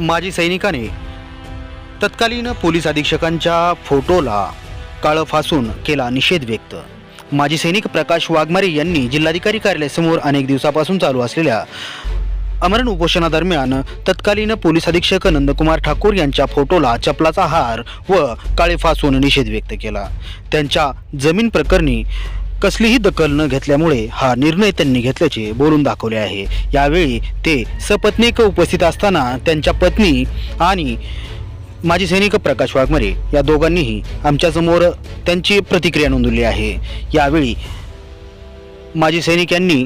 माजी सैनिकाने तत्कालीन पोलीस अधीक्षकांच्या फोटोला काळं फासून केला निषेध व्यक्त. माजी सैनिक प्रकाश वाघमारे यांनी जिल्हाधिकारी कार्यालयासमोर अनेक दिवसापासून चालू असलेल्या अमरण उपोषणादरम्यान तत्कालीन पोलीस अधीक्षक नंदकुमार ठाकूर यांच्या फोटोला चपलाचा हार व काळे फासून निषेध व्यक्त केला. त्यांच्या जमीन प्रकरणी कसलीही दखल न घेतल्यामुळे हा निर्णय त्यांनी घेतल्याचे बोलून दाखवले आहे. यावेळी ते सपत्नीक उपस्थित असताना त्यांच्या पत्नी आणि माजी सैनिक प्रकाश वाघमारे या दोघांनीही आमच्यासमोर त्यांची प्रतिक्रिया नोंदवली आहे. यावेळी माजी सैनिक यांनी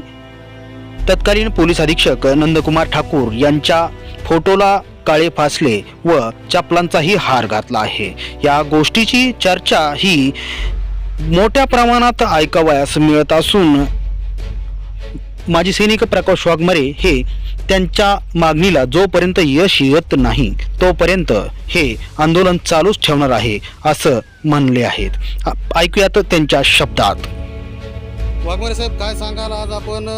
तत्कालीन पोलीस अधीक्षक नंदकुमार ठाकूर यांच्या फोटोला काळे फासले व चपलांचाही हार घातला आहे. या गोष्टीची चर्चा ही मोठ्या प्रमाणात ऐकावयास मिळत असून माजी सैनिक प्रकाश वाघमारे हे त्यांच्या मागणीला जोपर्यंत यश येत नाही तोपर्यंत हे आंदोलन चालूच ठेवणार आहे असं म्हणले आहेत. ऐकूयात त्यांच्या शब्दात. वाघमारे साहेब काय सांगाल? आज आपण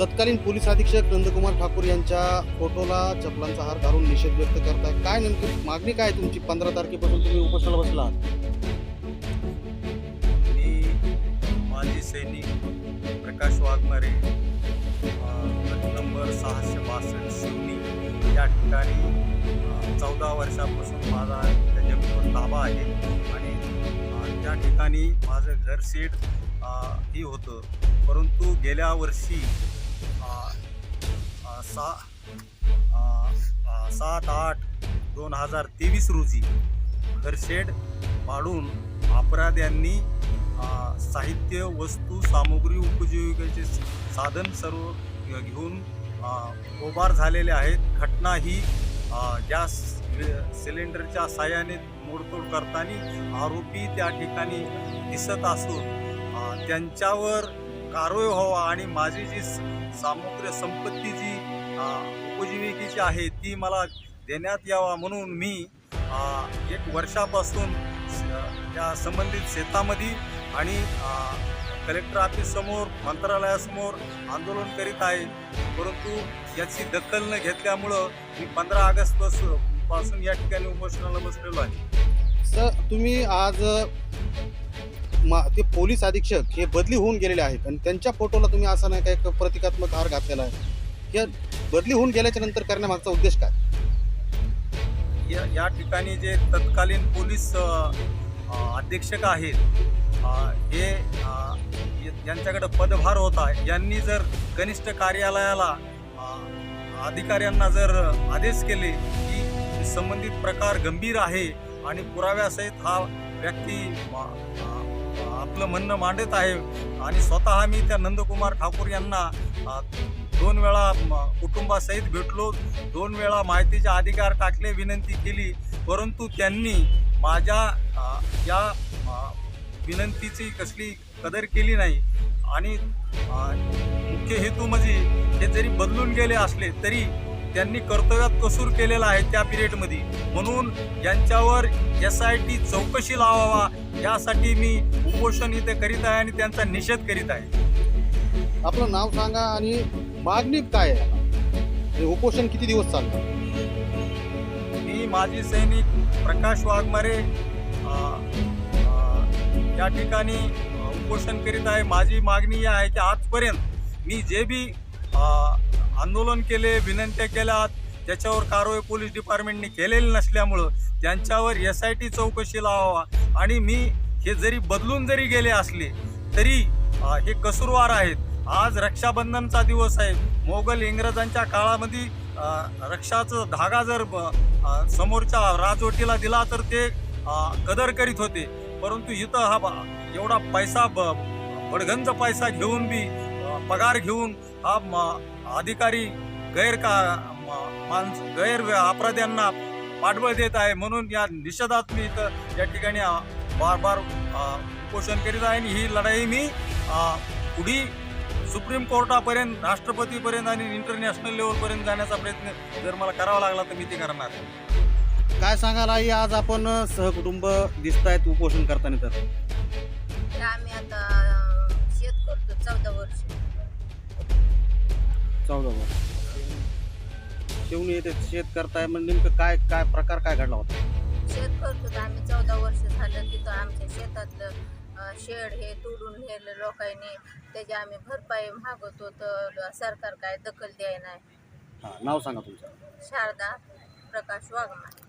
तत्कालीन पोलीस अधीक्षक नंदकुमार ठाकूर यांच्या फोटोला चपलांचा हार घालून निषेध व्यक्त करताय. काय नेमकी मागणी काय तुमची? पंधरा तारखेपासून तुम्ही उपोषणाला बसला सैनिक प्रकाश वाघमारे नंबर सहाशे बासष्ट शिवनी. या ठिकाणी चौदा वर्षापासून माझा त्या जमिनीवर ताबा आहे आणि त्या ठिकाणी माझं घर सीट ही होतं. परंतु गेल्या वर्षी सा सात आठ दोन हजार तेवीस रोजी घरशेड पाडून अपराध्यांनी साहित्य वस्तू सामुग्री उपजीविकेचे साधन सर्व घेऊन उभार झालेले आहेत. घटना ही गॅस सिलेंडरच्या साह्याने मोडतोड करताना आरोपी त्या ठिकाणी दिसत असून त्यांच्यावर कारवाई व्हावा आणि माझी जी सामुग्री संपत्ती जी उपजीविकेची आहे ती मला देण्यात यावा म्हणून मी एक वर्षापासून त्या संबंधित शेतामध्ये आणि कलेक्टर ऑफिससमोर मंत्रालयासमोर आंदोलन करीत आहे. परंतु याची दखल न घेतल्यामुळं मी पंधरा ऑगस्टपासून पासून या ठिकाणी उपोषणाला बसलेलो आहे. सर तुम्ही आज मा ते पोलीस अधीक्षक हे बदली होऊन गेलेले आहेत आणि त्यांच्या फोटोला तुम्ही असा नाही का एक प्रतिकात्मक हार घातलेला आहे. या बदली होऊन गेल्याच्यानंतर करण्यामागचा उद्देश काय? या या ठिकाणी जे तत्कालीन पोलीस अधीक्षक आहेत हे यांच्याकडे पदभार होता. यांनी जर कनिष्ठ कार्यालयाला अधिकाऱ्यांना जर आदेश केले की संबंधित प्रकार गंभीर आहे आणि पुराव्यासहित हा व्यक्ती आपलं म्हणणं मांडत आहे आणि स्वतः मी त्या नंदकुमार ठाकूर यांना दोन वेळा कुटुंबासहित भेटलो. दोन वेळा माहितीचे अधिकार टाकले विनंती केली. परंतु त्यांनी माझ्या या विनंतीची कसली कदर केली नाही. आणि मुख्य हेतू म्हणजे हे जरी बदलून गेले असले तरी त्यांनी कर्तव्यात कसूर केलेला आहे त्या पिरियडमध्ये. म्हणून यांच्यावर एस आय टी चौकशी लावावा यासाठी मी उपोषण इथे करीत आहे आणि त्यांचा निषेध करीत आहे. आपलं नाव सांगा आणि मागणी काय आहे? हे उपोषण किती दिवस चालतं? मी माजी सैनिक प्रकाश वाघमारे या ठिकाणी उपोषण करीत आहे. माझी मागणी ही आहे की आजपर्यंत मी जे बी आंदोलन केले विनंत्या केल्या त्याच्यावर कारवाई पोलीस डिपार्टमेंटने केलेली नसल्यामुळं त्यांच्यावर एस आय टी चौकशी लावावा आणि मी हे जरी बदलून जरी गेले असले तरी हे कसूरवार आहेत. आज रक्षाबंधनचा दिवस आहे. मोगल इंग्रजांच्या काळामध्ये रक्षाचा धागा जर समोरच्या राजवटीला दिला तर ते कदर करीत होते. परंतु इथं हा एवढा पैसा ब- बडगंज पैसा घेऊन बी पगार घेऊन हा म- अधिकारी गैर का माणस गैर अपराध्यांना पाठबळ देत आहे म्हणून या निषेधात मी इथं या ठिकाणी बार बार उपोषण करीत आहे आणि ही लढाई मी पुढी सुप्रीम कोर्टापर्यंत राष्ट्रपतीपर्यंत आणि इंटरनॅशनल लेवलपर्यंत जाण्याचा प्रयत्न जर मला करावा लागला तर मी ते करणार. काय सांगाल आई? आज आपण सहकुटुंब दिसत आहेत उपोषण करताना तर. तर आम्ही आता शेत करतो चौदा वर्ष. चौदा वर्ष. ठेवून येते शेत करताय म्हणजे नेमकं काय काय प्रकार काय घडला होता? शेत करतो तर आम्ही चौदा वर्ष झालं तिथं आमच्या शेतातलं अं, शेड हे तोडून नेलं लोकांनी. त्याची आम्ही भरपाई मागवतो तर सरकार काय दखल द्याय नाही. हां नाव सांगा तुमचं. शारदा प्रकाश वाघमारे.